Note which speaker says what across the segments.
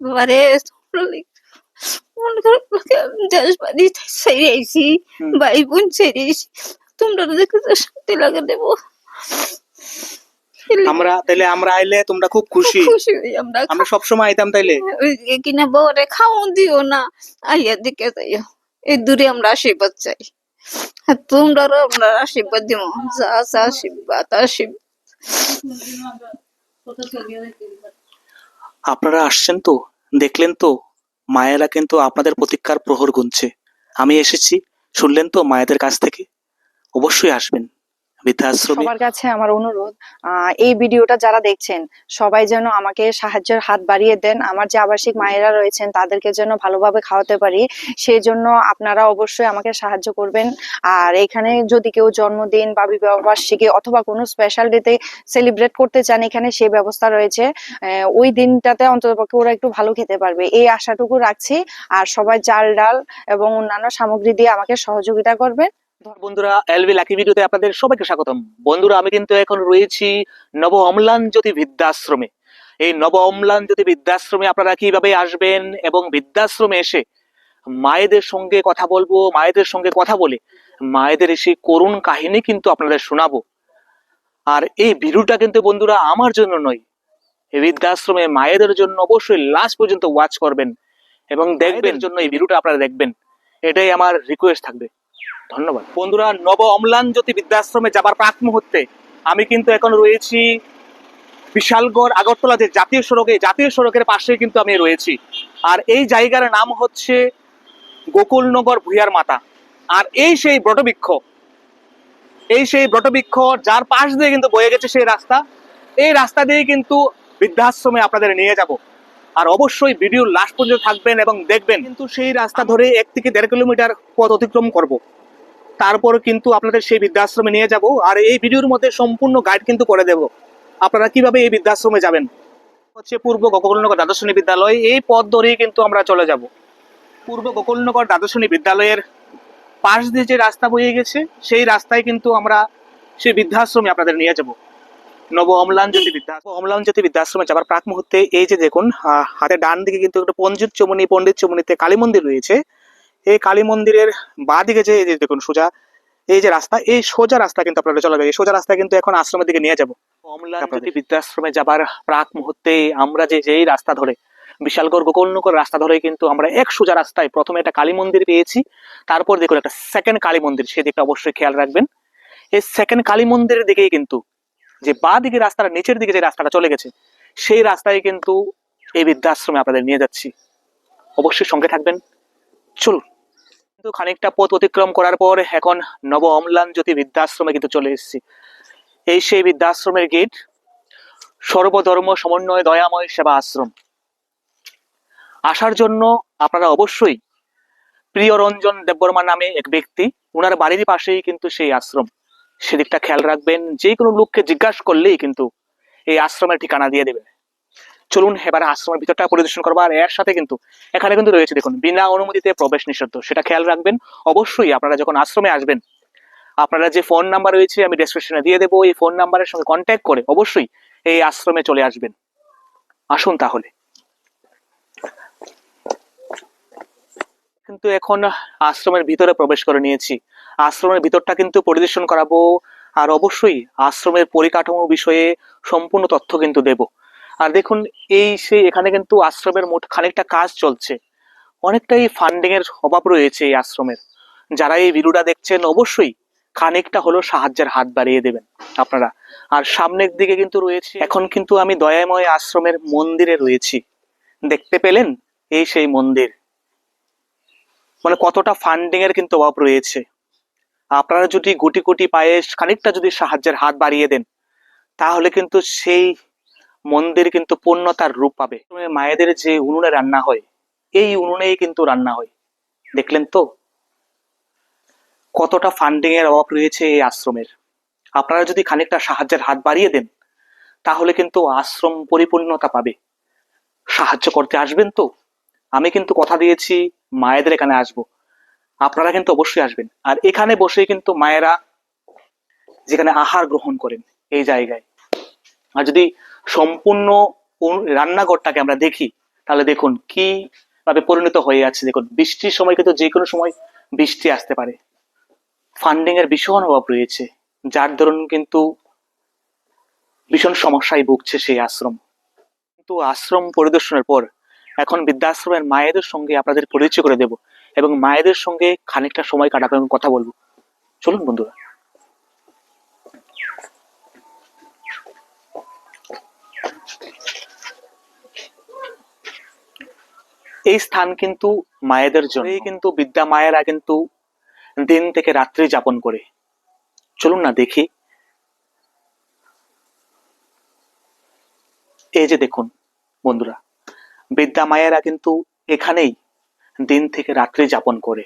Speaker 1: তোমরা মন দেশ বাড়ি ছেড়ে আইছি ভাই বোন ছেড়ে আইছি তোমরা দেখে তো শান্তি লাগে দেব।
Speaker 2: আমরা তাইলে আমরা আইলে তোমরা খুব খুশি।
Speaker 1: আমরা।
Speaker 2: আমরা সবসময় আইতাম তাইলে।
Speaker 1: কিনা বউরে খাওয়ান দিও না। আইয়া দিকে যাইও। এই দূরে আমরা আশীর্বাদ চাই। আর তোমরাও আমরা আশীর্বাদ দিব। যা যা আশীর্বাদ আশীর্বাদ।
Speaker 2: আপনারা আসছেন তো? দেখলেন তো? মায়েরা কিন্তু আপনাদের প্রতীক্ষার প্রহর গুনছে। আমি এসেছি, শুনলেন তো মায়েদের কাছ থেকে? অবশ্যই আসবেন। বৃদ্ধাশ্রমে
Speaker 3: সবার কাছে আমার অনুরোধ এই ভিডিওটা যারা দেখছেন, সবাই যেন আমাকে সাহায্যের হাত বাড়িয়ে দেন। আমার যে আবাসিক মায়েরা রয়েছেন, তাদেরকে যেন ভালোভাবে খাওয়াতে পারি। সেই জন্য আপনারা অবশ্যই আমাকে সাহায্য করবেন। আর এখানে যদি কেউ জন্মদিন বা বিবাহ বার্ষিকী অথবা কোনো স্পেশাল ডেতে সেলিব্রেট করতে চান, এখানে সেই ব্যবস্থা রয়েছে। ওই দিনটাতে অন্ততপক্ষে ওরা একটু ভালো খেতে পারবে। এই আশাটুকু রাখছি। আর সবাই চাল ডাল এবং অন্যান্য সামগ্রী দিয়ে আমাকে সহযোগিতা করবেন।
Speaker 2: বন্ধুরা এলভি লাকি ভিডিওতে আপনাদের সবাইকে স্বাগতম। বন্ধুরা আমি কিন্তু এখন রয়েছি নব অম্লান জ্যোতি বৃদ্ধাশ্রমে। এই নব অম্লান জ্যোতি বৃদ্ধাশ্রমে আপনারা কীভাবে আসবেন এবং বৃদ্ধাশ্রমে এসে মায়েদের সঙ্গে কথা বলব মায়েদের সঙ্গে কথা বলে মায়েদের সেই করুণ কাহিনী কিন্তু আপনাদের শোনাবো। আর এই ভিডিওটা কিন্তু বন্ধুরা আমার জন্য নয় এই বৃদ্ধাশ্রমে মায়েদের জন্য অবশ্যই লাস্ট পর্যন্ত ওয়াচ করবেন এবং দেখবেন জন্য এই ভিডিওটা আপনারা দেখবেন। এটাই আমার রিকোয়েস্ট থাকবে। ধন্যবাদ। বন্ধুরা নব অম্লান জ্যোতি বৃদ্ধাশ্রমে যাবার প্রাক মুহূর্তে আমি কিন্তু এখন রয়েছি বিশালগড় আগরতলা যে জাতীয় সড়কে জাতীয় সড়কের পাশে কিন্তু আমি রয়েছি। আর এই জায়গার নাম হচ্ছে গোকুলনগর ভুইয়ার মাতা। আর এই সেই ব্রটবৃক্ষ এই সেই বটবৃক্ষ যার পাশ দিয়ে কিন্তু বয়ে গেছে সেই রাস্তা এই রাস্তা দিয়ে কিন্তু বৃদ্ধাশ্রমে আপনাদের নিয়ে যাব। আর অবশ্যই ভিডিও লাস্ট পর্যন্ত থাকবেন এবং দেখবেন কিন্তু সেই রাস্তা ধরে এক থেকে দেড় কিলোমিটার পথ অতিক্রম করব। তারপর কিন্তু আপনাদের সেই বৃদ্ধাশ্রমে নিয়ে যাব আর এই ভিডিওর মধ্যে সম্পূর্ণ গাইড কিন্তু করে দেব। আপনারা কীভাবে এই বৃদ্ধাশ্রমে যাবেন? হচ্ছে পূর্ব গোকুলনগর দ্বাদশনী বিদ্যালয়, এই পথ ধরেই কিন্তু আমরা চলে যাব। পূর্ব গোকুলনগর দ্বাদশ শ্রেণি বিদ্যালয়ের পাশ দিয়ে যে রাস্তা বয়ে গেছে, সেই রাস্তায় কিন্তু আমরা সেই বৃদ্ধাশ্রমে আপনাদের নিয়ে যাব। নব বৃদ্ধা অম্লান জ্যোতি বৃদ্ধাশ্রমে যাবার প্রাক মুহূর্তে এই যে দেখুন হাতে ডান দিকে কিন্তু একটা পঞ্জিত চমনি, পণ্ডিত চমনিতে কালী মন্দির রয়েছে। এই কালী মন্দিরের বাঁ দিকে যে দেখুন সোজা এই যে রাস্তা এই সোজা রাস্তা কিন্তু আপনারা চলে এই সোজা রাস্তা কিন্তু এখন আশ্রমের দিকে নিয়ে যাব। বৃদ্ধাশ্রমে যাবার প্রাক মুহূর্তে আমরা যে যেই রাস্তা ধরে বিশালগড় গোকর্ণকর রাস্তা ধরে কিন্তু আমরা এক সোজা রাস্তায় প্রথমে একটা কালী মন্দির পেয়েছি। তারপর দেখুন একটা সেকেন্ড কালী মন্দির সেদিকটা অবশ্যই খেয়াল রাখবেন। এই সেকেন্ড কালী মন্দিরের দিকেই কিন্তু যে বা দিকে রাস্তাটা নিচের দিকে যে রাস্তাটা চলে গেছে সেই রাস্তায় কিন্তু এই বৃদ্ধাশ্রমে আপনাদের নিয়ে যাচ্ছি। অবশ্যই সঙ্গে থাকবেন। চলুন। কিন্তু খানিকটা পথ অতিক্রম করার পর এখন নব অম্লান জ্যোতি বৃদ্ধাশ্রমে কিন্তু চলে এসেছি। এই সেই বৃদ্ধাশ্রমের গেট সর্বধর্ম সমন্বয় দয়াময় সেবা আশ্রম আসার জন্য আপনারা অবশ্যই প্রিয় রঞ্জন দেববর্মা নামে এক ব্যক্তি ওনার বাড়ির পাশেই কিন্তু সেই আশ্রম। সেদিকটা খেয়াল রাখবেন যে কোনো লোককে জিজ্ঞাসা করলেই কিন্তু এই আশ্রমের ঠিকানা দিয়ে দেবে চলুন এবারে আশ্রমের ভিতরটা পরিদর্শন করব। আর এর সাথে কিন্তু এখানে কিন্তু রয়েছে দেখুন, বিনা অনুমতিতে প্রবেশ নিষিদ্ধ। সেটা খেয়াল রাখবেন। অবশ্যই আপনারা যখন আশ্রমে আসবেন, আপনারা যে ফোন নাম্বার রয়েছে আমি ডেসক্রিপশনে দিয়ে দেবো। এই ফোন নাম্বারের সঙ্গে কন্ট্যাক্ট করে অবশ্যই এই আশ্রমে চলে আসবেন। আসুন তাহলে। কিন্তু এখন আশ্রমের ভিতরে প্রবেশ করে নিয়েছি। আশ্রমের ভিতরটা কিন্তু পরিদর্শন করাবো। আর অবশ্যই আশ্রমের পরিকাঠামো বিষয়ে সম্পূর্ণ তথ্য কিন্তু দেব। আর দেখুন, এই সেই এখানে কিন্তু আশ্রমের মোট খানিকটা কাজ চলছে। অনেকটাই ফান্ডিং এর অভাব রয়েছে এই আশ্রমের। যারা এই ভিডিওটা দেখছেন, অবশ্যই খানিকটা হলো সাহায্যের হাত বাড়িয়ে দেবেন আপনারা। আর সামনের দিকে কিন্তু রয়েছে, এখন কিন্তু আমি দয়াময় আশ্রমের মন্দিরে রয়েছি। দেখতে পেলেন? এই সেই মন্দির। মানে কতটা ফান্ডিং এর কিন্তু অভাব রয়েছে। আপনারা যদি গুটি গুটি পায়ে খানিকটা যদি সাহায্যের হাত বাড়িয়ে দেন, তাহলে কিন্তু সেই মন্দির কিন্তু পূর্ণতার রূপ পাবে। মায়েদের যে উনুনে রান্না হয়, এই উনুনেই কিন্তু রান্না হয়। দেখলেন তো? কতটা ফান্ডিং এর অভাব রয়েছে এই আশ্রমের। আপনারা যদি খানিকটা সাহায্যের হাত বাড়িয়ে দেন, তাহলে কিন্তু আশ্রম পরিপূর্ণতা পাবে। সাহায্য করতে আসবেন তো? আমি কিন্তু কথা দিয়েছি, মায়েদের এখানে আসব। আপনারা কিন্তু অবশ্যই আসবেন। আর এখানে বসে কিন্তু মায়েরা যেখানে আহার গ্রহণ করেন, এই জায়গায়। আর যদি সম্পূর্ণ রান্নাঘরটাকে আমরা দেখি। তাহলে দেখুন কি ভাবে পরিণত হয়ে যাচ্ছে দেখুন, বৃষ্টির সময় কিন্তু যে কোনো সময় বৃষ্টি আসতে পারে। ফান্ডিং এর ভীষণ অভাব রয়েছে, যার দরুন কিন্তু ভীষণ সমস্যায় ভুগছে সেই আশ্রম। কিন্তু আশ্রম পরিদর্শনের পর এখন বৃদ্ধাশ্রমের মায়েদের সঙ্গে আপনাদের পরিচয় করে দেব এবং মায়েদের সঙ্গে খানিকটা সময় কাটাবো কথা বলব। চলুন বন্ধুরা। এই স্থান কিন্তু মায়েদের জন্য। এই কিন্তু বিদ্যা মায়েরা কিন্তু দিন থেকে রাত্রি যাপন করে। চলুন না দেখি। এই যে দেখুন বন্ধুরা বিদ্যা মায়েরা কিন্তু এখানেই দিন থেকে রাত্রি যাপন করে।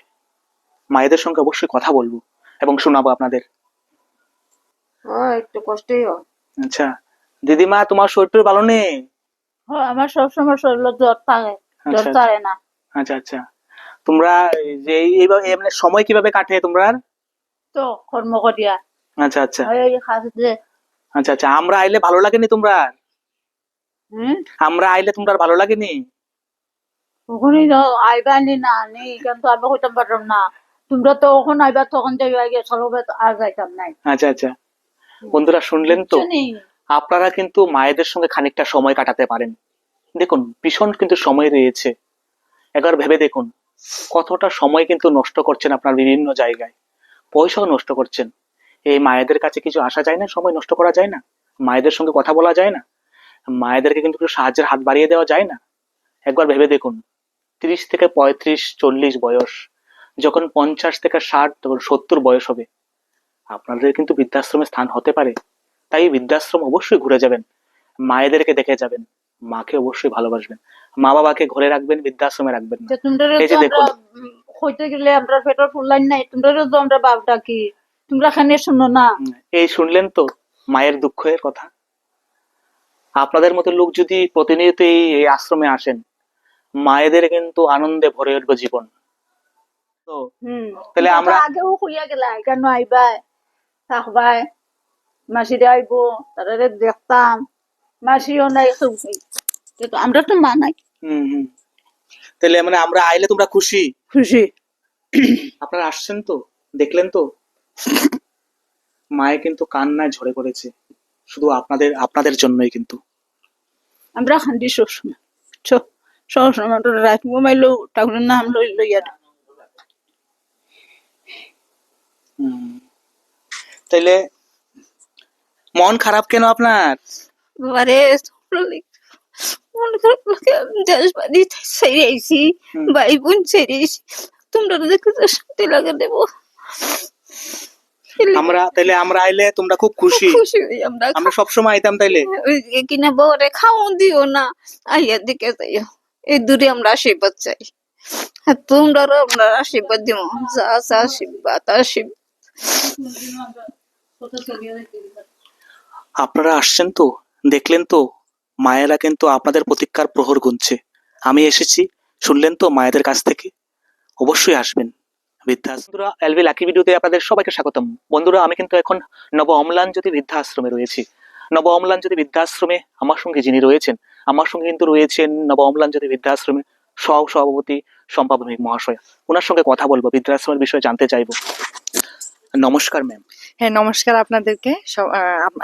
Speaker 2: মায়েদের সঙ্গে অবশ্যই কথা বলব এবং শোনাবো আপনাদের।
Speaker 1: ও একটু কষ্টই
Speaker 2: আচ্ছা দিদিমা তোমার শরীর ভালো নেই?
Speaker 1: আমার সবসময় শরীর জ্বর থাকে। জ্বর
Speaker 2: আচ্ছা
Speaker 1: না।
Speaker 2: আচ্ছা আচ্ছা। তোমরা যে এইভাবে এমনি সময় কীভাবে কাটে তোমরা?
Speaker 1: তো কর্ম করিয়া।
Speaker 2: আচ্ছা আচ্ছা। আচ্ছা আচ্ছা। আমরা আইলে ভালো লাগেনি তোমরা? আমরা আইলে তোমরা ভালো লাগেনি?
Speaker 1: ওখানে তো না নি কিন্তু আমি কইতাম পারলাম না। তোমরা তো ওখানে আইবা তখন যাইবা গিয়ে চলবে আর যাইতাম নাই।
Speaker 2: আচ্ছা আচ্ছা। বন্ধুরা শুনলেন তো? আপনারা কিন্তু মায়েদের সঙ্গে খানিকটা সময় কাটাতে পারেন। দেখুন, ভীষণ কিন্তু সময় রয়েছে। একবার ভেবে দেখুন, কতটা সময় কিন্তু নষ্ট করছেন আপনার বিভিন্ন জায়গায়। পয়সাও নষ্ট করছেন। এই মায়েদের কাছে কিছু আসা যায় না, সময় নষ্ট করা যায় না? মায়েদের সঙ্গে কথা বলা যায় না? মায়েদেরকে কিন্তু সাহায্যের হাত বাড়িয়ে দেওয়া যায় না? একবার ভেবে দেখুন, তিরিশ থেকে পঁয়ত্রিশ, চল্লিশ বয়স, যখন পঞ্চাশ থেকে ষাট, তখন সত্তর বয়স হবে। আপনাদের কিন্তু বৃদ্ধাশ্রমে স্থান হতে পারে। তাই বৃদ্ধাশ্রম অবশ্যই ঘুরে যাবেন। মায়েদেরকে দেখে যাবেন। মাকে অবশ্যই ভালোবাসবেন। মা বাবাকে ঘরে রাখবেন বৃদ্ধাশ্রমে রাখবেন না। এই যে দেখুন।
Speaker 1: হইতে গেলে আমরা ফুললাইন নাই তোমরা তো আমরা বাপটা কি তোমরা খানে শুনো না।
Speaker 2: এই শুনলেন তো মায়ের দুঃখের কথা? আপনাদের মতো লোক যদি প্রতিনিয়ত এই আশ্রমে আসেন মায়েদের কিন্তু আনন্দে ভরে উঠবে জীবন। তো তাহলে আমরা-
Speaker 1: আগেও কইয়া গেলা কেন আইবাই? থাকবাই মাসিরে আইবো তারা দেখতাম। মাসিও নাই কিন্তু আমরা তো মা নাই।
Speaker 2: হম হম। তাহলে মানে আমরা আইলে তোমরা খুশি?
Speaker 1: খুশি।
Speaker 2: আপনারা আসছেন তো? দেখলেন তো? মায়ে কিন্তু কান্নায় ঝরে পড়েছে। শুধু আপনাদের আপনাদের জন্যই কিন্তু।
Speaker 1: আমরা খান্দি সবসময়। সবসময় রাত ঘুমাইলো ঠাকুরের নাম লই লইয়া।
Speaker 2: তাইলে মন খারাপ কেন আপনার?
Speaker 1: বারে মনে খারাপ লাগে আমি দেশ বাড়ি ছেড়ে আইছি ভাই বোন ছেড়ে আইছি তোমরা দেখে তো শান্তি লাগে দেবো
Speaker 2: আমরা তাইলে আমরা আইলে তোমরা খুব খুশি।
Speaker 1: খুশি আমরা।
Speaker 2: আইতাম তাইলে।
Speaker 1: কিনা খাওন দিও না। আইয়া দিকে যাইও। এই দূরে আমরা আশীর্বাদ চাই। আর তোমরাও আমরা আশীর্বাদ দিব। যা যা আশীর্বাদ আশীর্বাদ।
Speaker 2: আপনারা আসছেন তো? দেখলেন তো, মায়েরা কিন্তু আপনাদের প্রতীক্ষার প্রহর গুনছে। আমি এসেছি, শুনলেন তো মায়েদের কাছ থেকে? অবশ্যই আসবেন। বৃদ্ধাশ্রমরা এলভি লাকি ভিডিওতে আপনাদের সবাইকে স্বাগতম। বন্ধুরা, আমি কিন্তু এখন নব অম্লান জ্যোতি বৃদ্ধাশ্রমে রয়েছি। নব অম্লান জ্যোতি বৃদ্ধাশ্রমে আমার সঙ্গে যিনি রয়েছেন, আমার সঙ্গে কিন্তু রয়েছেন নব অম্লান জ্যোতি বৃদ্ধাশ্রমে সহ সভাপতি সম্পা ভৌমিক মহাশয়। ওনার সঙ্গে কথা বলব, বৃদ্ধাশ্রমের বিষয়ে জানতে চাইব। নমস্কার ম্যাম
Speaker 3: হ্যাঁ নমস্কার আপনাদেরকে।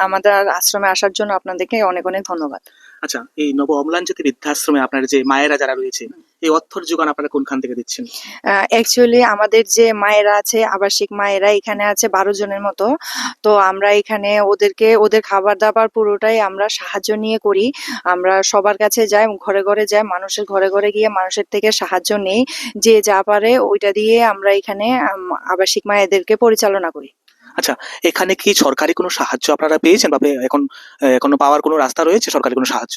Speaker 3: আমাদের আশ্রমে আসার জন্য আপনাদেরকে অনেক অনেক ধন্যবাদ।
Speaker 2: আচ্ছা এই নব অম্লান জ্যোতি বৃদ্ধাশ্রমে আপনার যে মায়েরা যারা রয়েছে এই অর্থর যোগান আপনারা কোনখান থেকে দিচ্ছেন?
Speaker 3: অ্যাকচুয়ালি আমাদের যে মায়েরা আছে আবাসিক মায়েরা এখানে আছে বারো জনের মতো। তো আমরা এখানে ওদেরকে ওদের খাবার দাবার পুরোটাই আমরা সাহায্য নিয়ে করি। আমরা সবার কাছে যাই ঘরে ঘরে যাই মানুষের ঘরে ঘরে গিয়ে মানুষের থেকে সাহায্য নেই। যে যা পারে ওইটা দিয়ে আমরা এখানে আবাসিক মায়েদেরকে পরিচালনা করি।
Speaker 2: আচ্ছা এখানে কি সরকারি কোনো সাহায্য আপনারা পেয়েছেন? বা এখন এখনও পাওয়ার কোনো রাস্তা রয়েছে সরকারি কোনো সাহায্য?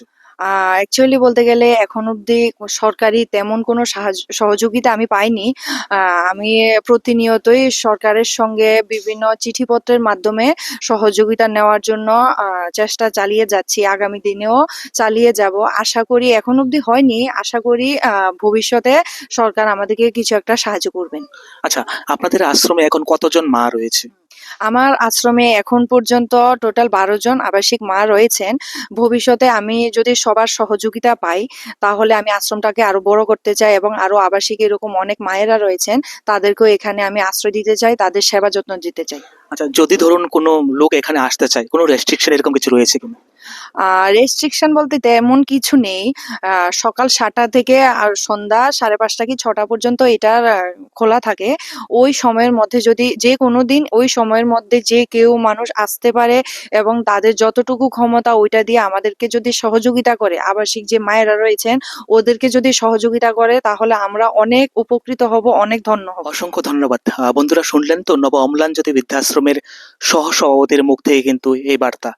Speaker 3: অ্যাকচুয়ালি বলতে গেলে এখন অব্দি সরকারি তেমন কোনো সহযোগিতা আমি পাইনি। আমি প্রতিনিয়তই সরকারের সঙ্গে বিভিন্ন চিঠিপত্রের মাধ্যমে সহযোগিতা নেওয়ার জন্য চেষ্টা চালিয়ে যাচ্ছি। আগামী দিনেও চালিয়ে যাব। আশা করি এখন অব্দি হয়নি। আশা করি ভবিষ্যতে সরকার আমাদেরকে কিছু একটা সাহায্য করবেন।
Speaker 2: আচ্ছা আপনাদের আশ্রমে এখন কতজন মা রয়েছে?
Speaker 3: আমার আশ্রমে এখন পর্যন্ত টোটাল বারো জন আবাসিক মা রয়েছেন। ভবিষ্যতে আমি যদি সবার সহযোগিতা পাই, তাহলে আমি আশ্রমটাকে আরও বড় করতে চাই এবং আরও আবাসিক এরকম অনেক মায়েরা রয়েছেন, তাদেরকেও এখানে আমি আশ্রয় দিতে চাই, তাদের সেবা যত্ন দিতে চাই।
Speaker 2: আচ্ছা যদি ধরুন কোনো লোক এখানে আসতে চায়, কোনো রেস্ট্রিকশন এরকম কিছু রয়েছে কিনা?
Speaker 3: রেস্ট্রিকশন বলতে তেমন কিছু নেই। সকাল সাতটা থেকে আর সন্ধ্যা সাড়ে পাঁচটা কি ছটা পর্যন্ত এটা খোলা থাকে। ওই সময়ের মধ্যে যদি যে কোনো দিন ওই সময়ের মধ্যে যে কেউ মানুষ আসতে পারে এবং তাদের যতটুকু ক্ষমতা ওইটা দিয়ে আমাদেরকে যদি সহযোগিতা করে, আবাসিক যে মায়েরা রয়েছেন ওদেরকে যদি সহযোগিতা করে, তাহলে আমরা অনেক উপকৃত হব, অনেক ধন্য হব।
Speaker 2: অসংখ্য ধন্যবাদ। বন্ধুরা শুনলেন তো নব অম্লান জ্যোতি বৃদ্ধাশ্রমের সহ সভাপতির মুখ থেকে কিন্তু এই বার্তা।